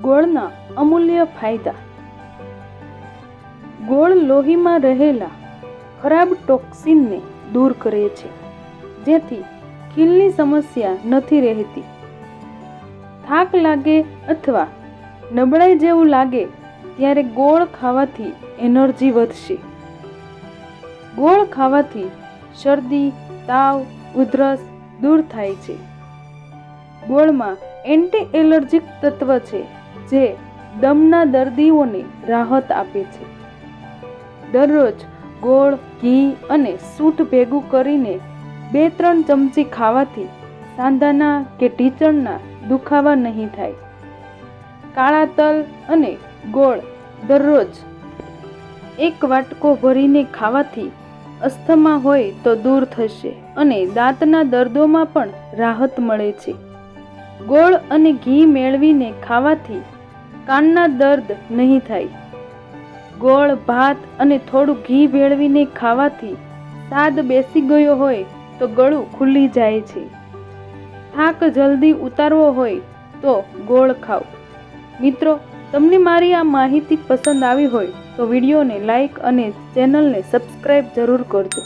ગોળના અમૂલ્ય ફાયદા. ગોળ લોહીમાં રહેલા ખરાબ ટોક્સિનને દૂર કરે છે, જેથી ખીલની સમસ્યા નથી રહેતી. થાક લાગે અથવા નબળાઈ જેવું લાગે ત્યારે ગોળ ખાવાથી એનર્જી વધશે. ગોળ ખાવાથી શરદી, તાવ, ઉધરસ દૂર થાય છે. ગોળમાં એન્ટી એલર્જીક તત્વ છે. જે દમના દર્દીઓને રાહત આપે છે. દરરોજ ગોળ, ઘી અને સૂઠ ભેગું કરીને બે ત્રણ ચમચી ખાવાથી સાંધાના કે ઢીચણના દુખાવા નહીં થાય. કાળા તલ અને ગોળ દરરોજ એક વાટકો ભરીને ખાવાથી અસ્થમા હોય તો દૂર થશે અને દાંતના દર્દોમાં પણ રાહત મળે છે. ગોળ અને ઘી મેળવીને ખાવાથી કાનના દર્દ નહીં થાય. ગોળ, ભાત અને થોડું ઘી ભેળવીને ખાવાથી સાદ બેસી ગયો હોય તો ગળું ખુલ્લી જાય છે. થાક જલ્દી ઉતારવો હોય તો ગોળ ખાઓ. મિત્રો, તમને મારી આ માહિતી પસંદ આવી હોય તો વિડીયોને લાઈક અને ચેનલને સબસ્ક્રાઈબ જરૂર કરજો.